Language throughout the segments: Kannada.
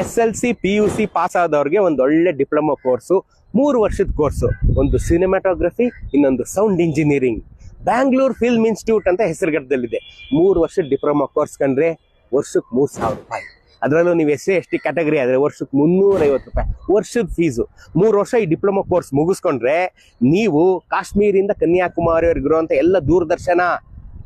S L C P U C pass ಆದವ್ರಿಗೆ ಒಂದು ಒಳ್ಳೆ ಡಿಪ್ಲೊಮಾ ಕೋರ್ಸು ಮೂರು ವರ್ಷದ ಕೋರ್ಸು ಒಂದು ಸಿನಿಮಾಟೋಗ್ರಫಿ ಇನ್ನೊಂದು sound engineering Bangalore film institute ಅಂತ ಹೆಸರುಗಟ್ಟದಲ್ಲಿದೆ. ಮೂರು ವರ್ಷದ ಡಿಪ್ಲೊಮಾ ಕೋರ್ಸ್ ಕಂಡ್ರೆ ವರ್ಷಕ್ಕೆ ಮೂರು ಸಾವಿರ ರೂಪಾಯಿ. ಅದರಲ್ಲೂ ನೀವು S C S T category ಆದರೆ ವರ್ಷಕ್ಕೆ ಮುನ್ನೂರೈವತ್ತು ರೂಪಾಯಿ. ವರ್ಷದ ಫೀಸು ಮೂರು ವರ್ಷ ಈ ಡಿಪ್ಲೊಮಾ ಕೋರ್ಸ್ ಮುಗಿಸ್ಕೊಂಡ್ರೆ ನೀವು ಕಾಶ್ಮೀರಿಂದ ಕನ್ಯಾಕುಮಾರಿವರೆಗೆ ಇರುವಂಥ ಎಲ್ಲ Doordarshan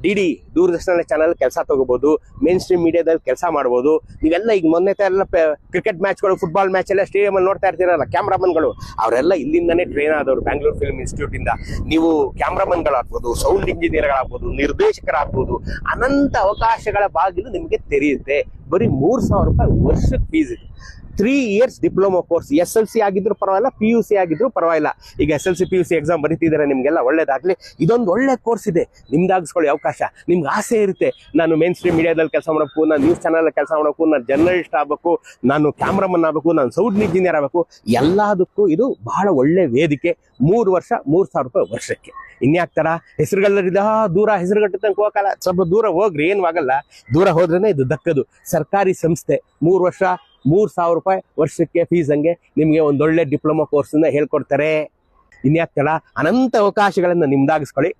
D D Doordarshan channel ಕೆಲಸ ತಗೋಬಹುದು ಮೇನ್ ಸ್ಟ್ರೀಮ್ ಮೀಡಿಯಾದಲ್ಲಿ ಕೆಲಸ ಮಾಡ್ಬೋದು. ನೀವೆಲ್ಲ ಈಗ ಮೊನ್ನೆ ಎಲ್ಲ ಕ್ರಿಕೆಟ್ ಮ್ಯಾಚ್ಗಳು ಫುಟ್ಬಾಲ್ ಮ್ಯಾಚ್ ಎಲ್ಲ ಸ್ಟೇಡಿಯಂ ಅಲ್ಲಿ ನೋಡ್ತಾ ಇರ್ತೀರಲ್ಲ ಕ್ಯಾಮ್ರಾಮನ್ಗಳು ಅವರೆಲ್ಲ ಇಲ್ಲಿಂದನೇ ಟ್ರೈನ್ ಆದವರು ಬ್ಯಾಂಗ್ಳೂರ್ ಫಿಲ್ಮ್ ಇನ್ಸ್ಟಿಟ್ಯೂಟ್ ಇಂದ. ನೀವು ಕ್ಯಾಮ್ರಾಮನ್ಗಳಾಗ್ಬೋದು ಸೌಂಡ್ ಇಂಜಿನಿಯರ್ಗಳಾಗ್ಬೋದು ನಿರ್ದೇಶಕರಾಗ್ಬೋದು, ಅನಂತ ಅವಕಾಶಗಳ ಬಾಗಿಲು ನಿಮಗೆ ತೆರೆಯುತ್ತೆ. ಬರೀ ಮೂರ್ ಸಾವಿರ ರೂಪಾಯಿ ವರ್ಷದ ಫೀಸ್ ಇದೆ. Three years diploma course S L C ಆಗಿದ್ರು ಪರವಾಗಿಲ್ಲ ಪಿ ಯು ಸಿ ಆಗಿದ್ರು ಪರವಾಗಿಲ್ಲ. ಈಗ S L C P U C exam ಬರೀತಿದ್ದಾರೆ ನಿಮಗೆಲ್ಲ ಒಳ್ಳೇದಾಗ್ಲಿ. ಇದೊಂದು ಒಳ್ಳೆ ಕೋರ್ಸ್ ಇದೆ. ನಿಮ್ದಾಗಿಸ್ಕೊಳ್ಳಿ ಅವಕಾಶ. ನಿಮ್ಗೆ ಆಸೆ ಇರುತ್ತೆ. ನಾನು ಮೇನ್ ಸ್ಟ್ರೀಮ್ ಮೀಡಿಯಾದಲ್ಲಿ ಕೆಲಸ ಮಾಡಬೇಕು ನಾನು ನ್ಯೂಸ್ ಚಾನಲ್ ಕೆಲಸ ಮಾಡಬೇಕು ನಾನು ಜರ್ನಲಿಸ್ಟ್ ಆಗಬೇಕು, ನಾನು ಕ್ಯಾಮ್ರಾಮನ್ ಆಗಬೇಕು, ನಾನು ಸೌಂಡ್ ಇಂಜಿನಿಯರ್ ಆಗಬೇಕು, ಎಲ್ಲದಕ್ಕೂ ಇದು ಬಹಳ ಒಳ್ಳೆ ವೇದಿಕೆ. ಮೂರು ವರ್ಷ, ಮೂರು ಸಾವಿರ ರೂಪಾಯಿ ವರ್ಷಕ್ಕೆ. ಇನ್ಯಾಕ್ತರ ಹೆಸರುಗಳಿದ ದೂರ, ಹೆಸರುಗಟ್ಟ ತನಕ ಹೋಗಲ್ಲ ಸ್ವಲ್ಪ ದೂರ ಹೋಗ್ರಿ ಏನು ಆಗಲ್ಲ ದೂರ ಹೋದ್ರೇನೆ ಇದು ದಕ್ಕದು. ಸರ್ಕಾರಿ ಸಂಸ್ಥೆ ಮೂರು ವರ್ಷ, ಮೂರು ಸಾವಿರ ರೂಪಾಯಿ ವರ್ಷಕ್ಕೆ ಫೀಸ್ ಹಂಗೆ ನಿಮಗೆ ಒಂದೊಳ್ಳೆ ಡಿಪ್ಲೊಮಾ ಕೋರ್ಸನ್ನ ಹೇಳ್ಕೊಡ್ತಾರೆ. ಇನ್ಯಾಕ್ತಳ ಅನಂತ ಅವಕಾಶಗಳನ್ನು ನಿಮ್ದಾಗಿಸ್ಕೊಳ್ಳಿ.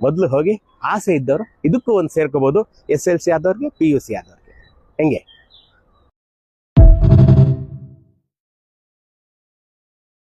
ಮೊದಲು ಹೋಗಿ ಆಸೆ ಇದ್ದವರು ಇದಕ್ಕೂ ಒಂದು ಸೇರ್ಕೋಬೋದು. ಎಸ್ ಎಲ್ ಸಿ ಆದವ್ರಿಗೆ ಪಿ ಯು ಸಿ ಆದವ್ರಿಗೆ. ಹೆಂಗೆ?